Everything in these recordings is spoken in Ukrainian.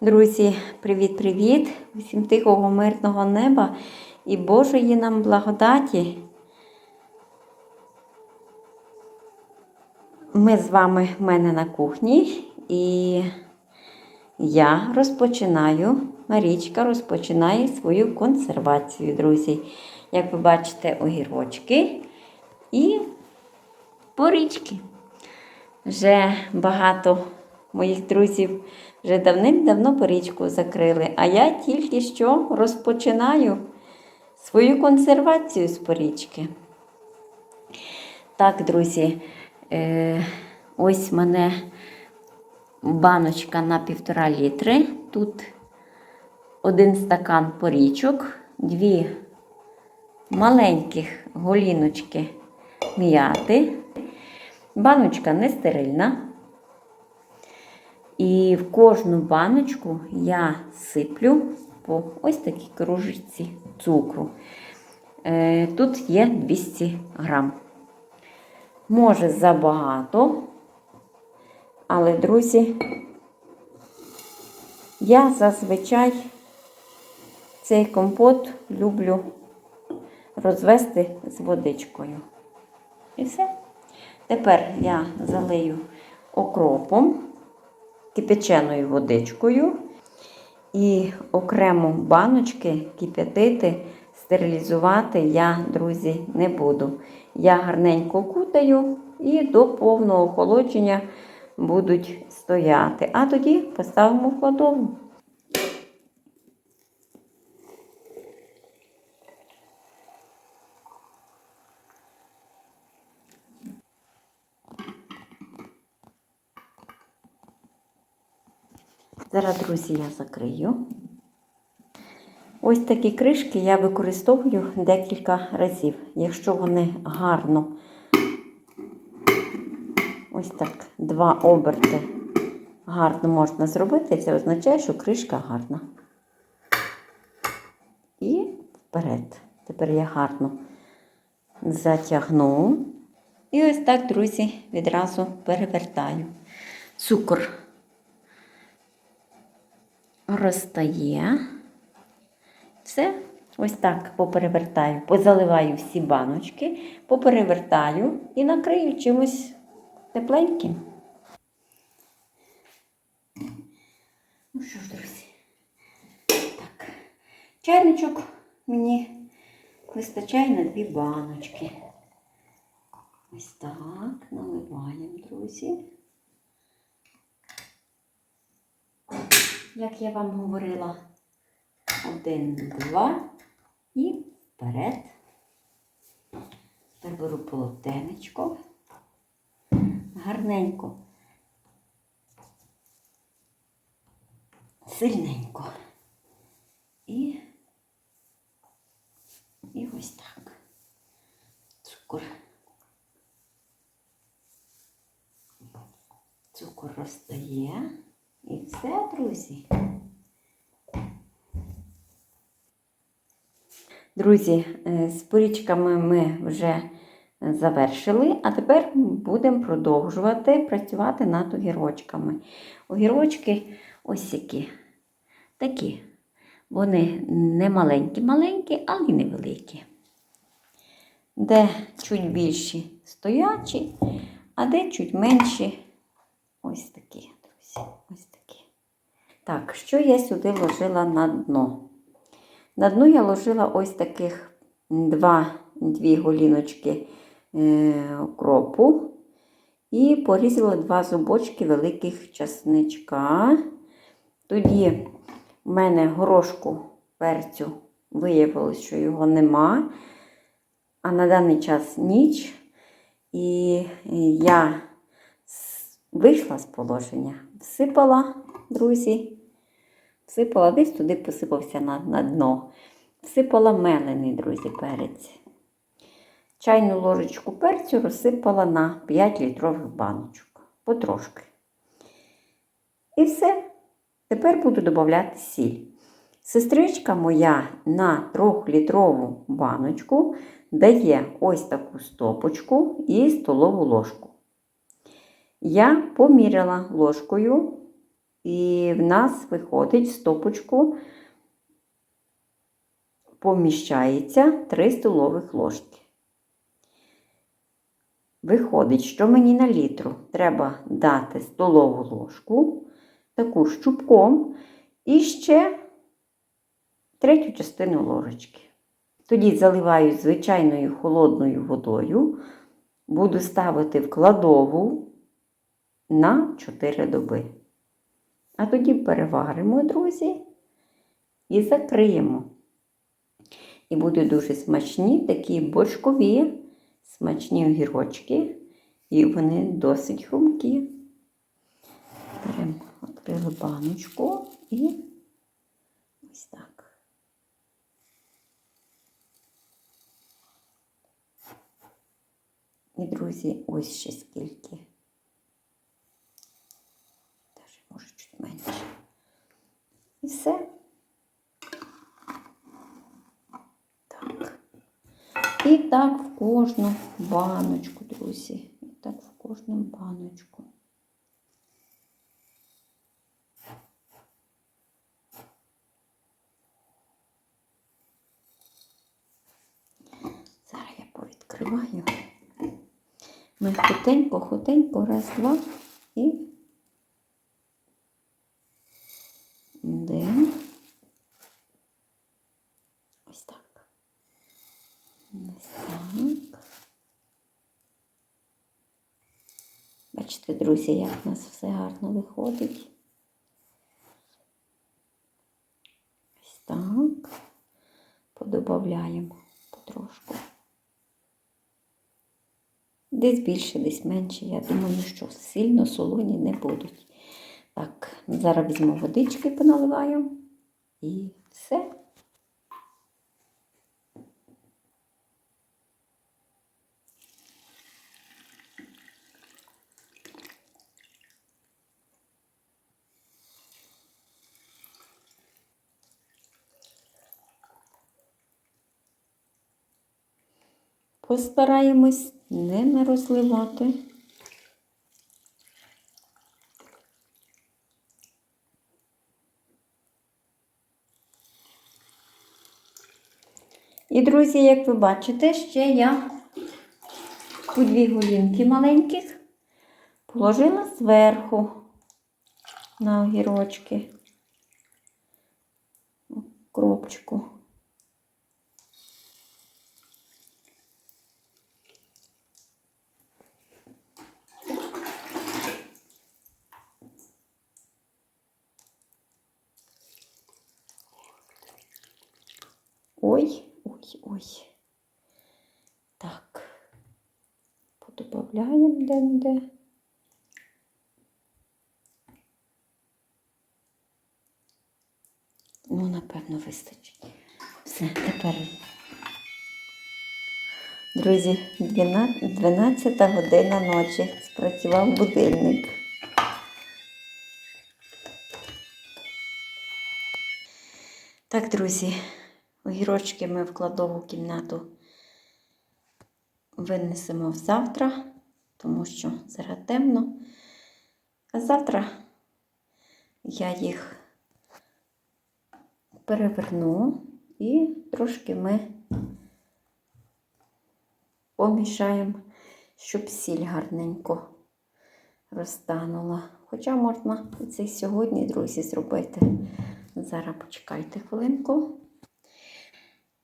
Друзі, привіт-привіт! Усім тихого, мирного неба і Божої нам благодаті. Ми з вами в мене на кухні і я розпочинаю, Марічка розпочинає свою консервацію, друзі. Як ви бачите, огірочки і порічки. Вже багато моїх друзів вже давним-давно порічку закрили, а я тільки що розпочинаю свою консервацію з порічки. Так, друзі, е, ось мене баночка на півтора літри. Тут один стакан порічок, дві маленьких голіночки м'яти. Баночка не стерильна. І в кожну баночку я сиплю по ось такій кружечці цукру. Е, Тут є 200 грам. Може забагато, але, друзі, я зазвичай цей компот люблю розвести з водичкою. І все. Тепер я залию окропом, кипяченою водичкою і окремо баночки кип'ятити, стерилізувати я, друзі, не буду. Я гарненько кутаю і до повного охолодження будуть стояти. А тоді поставимо в кладову. Зараз, друзі, я закрию. Ось такі кришки я використовую декілька разів. Якщо вони гарно, ось так, два оберти гарно можна зробити, це означає, що кришка гарна. І вперед. Тепер я гарно затягну. І ось так, друзі, відразу перевертаю. Цукор розтає. Все, ось так поперевертаю, позаливаю всі баночки, поперевертаю і накрию чимось тепленьким. Ну що ж, друзі, так, чайничок мені вистачає на дві баночки. Ось так, наливаємо, друзі. Як я вам говорила, один, два і вперед. Тепер беру полотенечко, гарненько, сильненько. І, і ось так. Цукор. Цукор розтає. І все, друзі. Друзі, е, з порічками ми вже завершили, а тепер будемо продовжувати працювати над огірочками. Огірочки ось які. Такі. Вони не маленькі-маленькі, але й невеликі. Де чуть більші стоячі, а де чуть менші ось такі, друзі. Ось. Так, що я сюди ложила на дно? На дно я ложила ось таких два, дві голіночки е, кропу і порізала два зубочки великих часничка. Тоді в мене горошку перцю виявилось, що його нема. А на даний час ніч. І я вийшла з положення, всипала, друзі. Всипала десь туди посипався на, на дно. Всипала мелений, друзі, перець. Чайну ложечку перцю розсипала на 5 літрових баночок. Потрошки. І все. Тепер буду додати сіль. Сестричка моя на 3-літрову баночку дає ось таку стопочку і столову ложку. Я поміряла ложкою І в нас виходить стопочку, поміщається 3 столових ложки. Виходить, що мені на літру треба дати столову ложку, таку з чубком, і ще третю частину ложечки. Тоді заливаю звичайною холодною водою, буду ставити в кладову на 4 доби. А тоді переваримо, друзі, і закриємо. І будуть дуже смачні такі бочкові, смачні огірочки, і вони досить хрумкі. Беремо, відкрили баночку і ось так. І, друзі, ось ще скільки. Даже, може, чуть менше. І все. Так. І так в кожну баночку, друзі. І так в кожну баночку. Зараз я повідкриваю. Ми хутенько, хутенько, раз, два і один. Ось так. Ось так. Бачите, друзі, як в нас все гарно виходить. Ось так. Подобавляємо потрошку. Десь більше, десь менше. Я думаю, що сильно солоні не будуть. Так, зараз візьму водички, поналиваю і все. Постараємось не нарозливати. І, друзі, як ви бачите, ще я по дві голінки маленьких положила зверху на огірочки кропчику. Подобавляємо де-де. Ну, напевно, вистачить. Все, тепер. Друзі, 12 година ночі. Спрацював будильник. Так, друзі, огірочки ми в кладову кімнату винесемо завтра, тому що зараз темно. А завтра я їх переверну і трошки ми помішаємо, щоб сіль гарненько розтанула. Хоча можна і це сьогодні, друзі, зробити. Зараз почекайте хвилинку.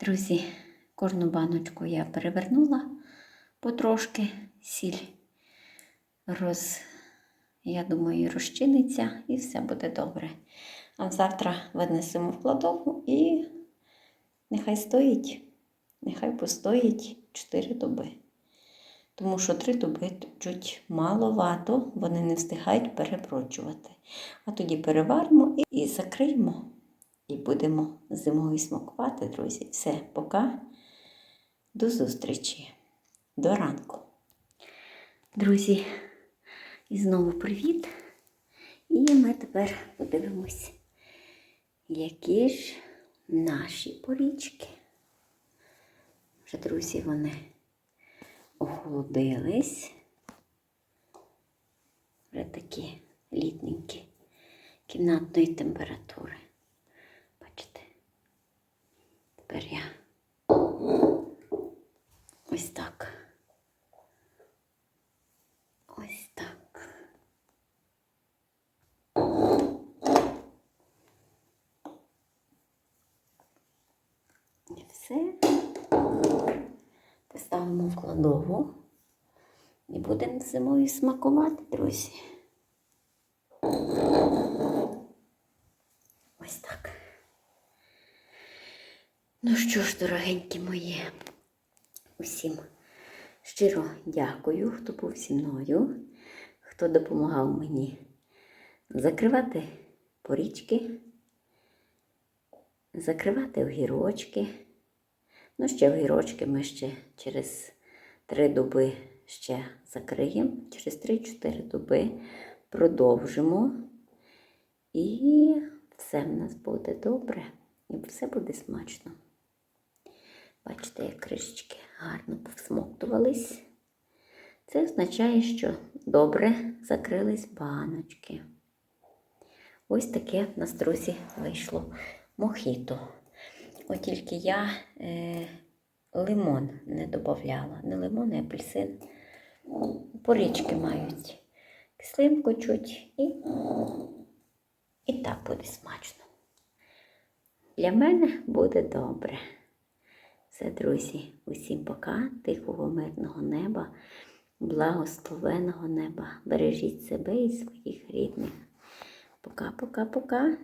Друзі, кожну баночку я перевернула потрошки, сіль роз, я думаю, розчиниться і все буде добре. А завтра винесемо в кладову і нехай стоїть, нехай постоїть 4 доби. Тому що 3 доби чуть маловато, вони не встигають переброджувати. А тоді переваримо і закриємо. І будемо зимою смакувати, друзі. Все, пока. До зустрічі. До ранку. Друзі, і знову привіт. І ми тепер подивимось, які ж наші порічки. Вже, друзі, вони охолодились. Вже такі літненькі кімнатної температури. Бачите? Тепер я ось так. Ось так. І все. Поставимо в кладову і будемо зимою смакувати, друзі. Ось так. Ну що ж, дорогенькі мої, усім щиро дякую, хто був зі мною, хто допомагав мені закривати порічки, закривати огірочки. Ну, ще огірочки ми ще через три доби ще закриємо, через 3-4 доби продовжимо. І все в нас буде добре, і все буде смачно. Бачите, як кришечки гарно повсмоктувались. Це означає, що добре закрились баночки. Ось таке в нас, друзі, вийшло мохіто. От тільки я е, лимон не додавала. Не лимон, а апельсин. Порічки мають кислинку чуть і, і так буде смачно. Для мене буде добре. Все, друзі, усім пока, тихого, мирного неба, благословеного неба. Бережіть себе і своїх рідних. Пока-пока-пока.